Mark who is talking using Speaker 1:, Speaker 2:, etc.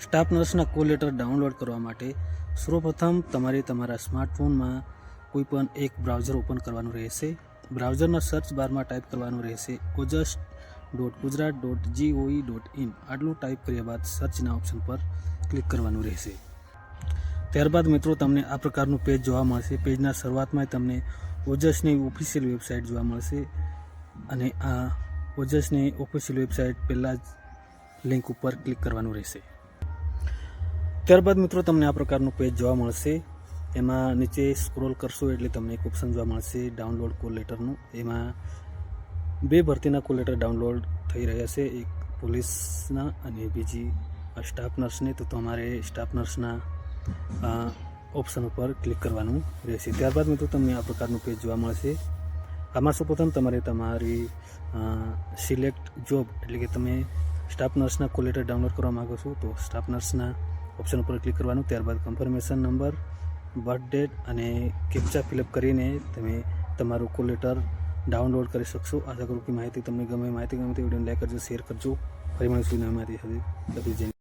Speaker 1: Staff નર્સના call letter download કરવા માટે સૌપ્રથમ તમારે તમારા સ્માર્ટફોનમાં કોઈપણ એક બ્રાઉઝર ઓપન કરવાનું રહેશે. બ્રાઉઝરના સર્ચ બારમાં ટાઈપ કરવાનું રહેશે. Ojas dot Gujarat dot GOI dot in આટલું ટાઈપ કર્યા બાદ સર્ચના ઓપ્શન પર ક્લિક કરવાનું રહેશે. ત્યારબાદ મિત્રો તમને આ પ્રકારનું પેજ જોવા મળશે. પેજના શરૂઆતમાં તમને ઓજસની ઓફિશિયલ વેબસાઇટ જોવા મળશે અને આ ઓજસની ઓફિશિયલ વેબસાઇટ પહેલાં જ લિંક ઉપર ક્લિક કરવાનું રહેશે. ત્યારબાદ મિત્રો તમને આ પ્રકારનું પેજ જોવા મળશે. એમાં નીચે સ્ક્રોલ કરશો એટલે તમને એક ઓપ્શન જોવા મળશે ડાઉનલોડ કોલ લેટરનું એમાં બે ભરતીના કોલ લેટર ડાઉનલોડ થઈ રહ્યા છે. એક પોલીસના અને બીજી સ્ટાફ નર્સની તો તમારે સ્ટાફ નર્સના ઓપ્શન ઉપર ક્લિક કરવાનું રહેશે. ત્યારબાદ મિત્રો તમને આ પ્રકારનું પેજ જોવા મળશે. આમાં સૌપ્રથમ તમારે તમારી સિલેક્ટ જોબ એટલે કે તમે સ્ટાફ નર્સના કોલ લેટર ડાઉનલોડ કરવા માગો છો, તો સ્ટાફ નર્સના ઓપ્શન ઉપર ક્લિક કરવાનું. ત્યારબાદ કન્ફર્મેશન નંબર બર્થ ડેટ અને કેપ્ચા ફિલઅપ કરીને તમે તમારું કોલ લેટર ડાઉનલોડ કરી શકશો. આશા કરું કે માહિતી તમને ગમે. માહિતી ગમે તે વિડીયોને લાઈક કરજો શેર કરજો. ફરી મળીશું નવી માહિતી સાથે જૈન